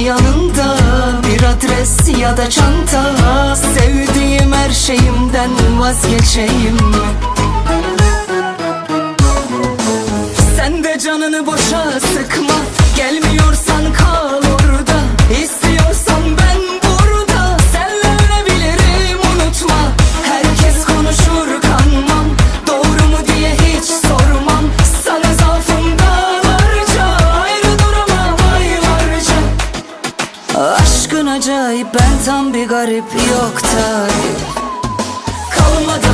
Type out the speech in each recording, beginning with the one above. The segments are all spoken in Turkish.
yanında Bir adres ya da çanta. Sevdiğim her şeyimden vazgeçeyim Sen de canını boşa sıkma. Gelmiyorsan kal. Aşkın acayip ben tam bir garip yok tarif. Kalmadı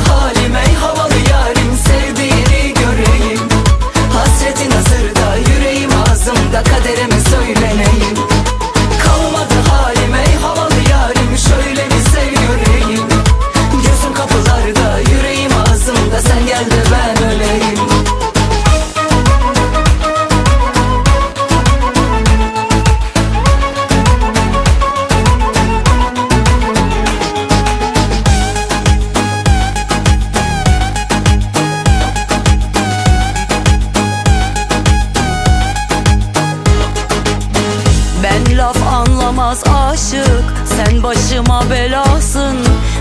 aşık. Sen başıma belasın.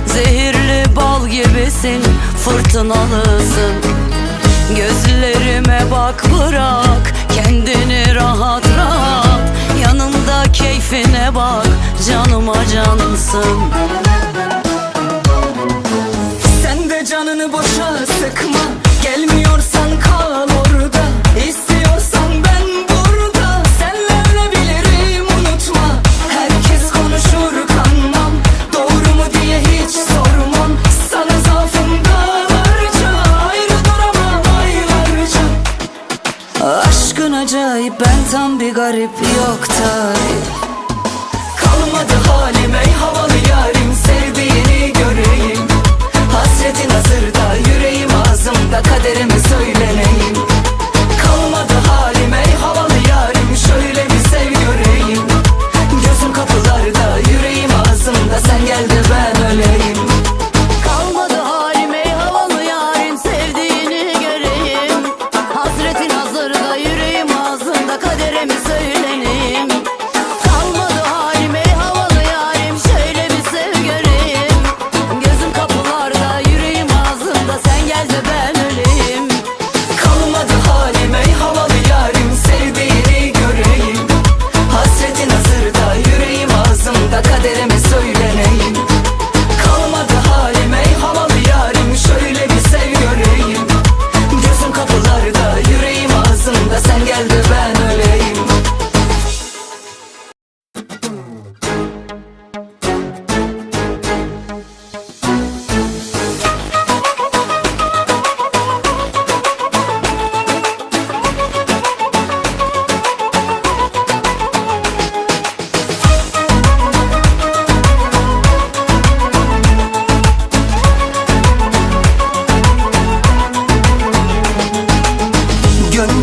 Zehirli bal gibisin. Fırtınalısın. Gözlerime bak bırak. Kendini rahat rahat. Yanımda keyfine bak. Canıma cansın. Sen de canını boşa sıkma. Gelme acayip ben tam bir garip yok tarif Kalmadı halim ey havalı yarim sevdiğini göreyim.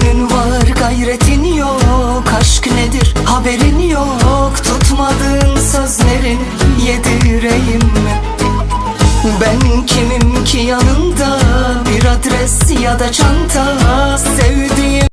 Gönlün var gayretin yok Aşk nedir? Haberin yok Tutmadığın sözlerin yedireyim Ben kimim ki yanında Bir adres ya da çanta? Sevdiğim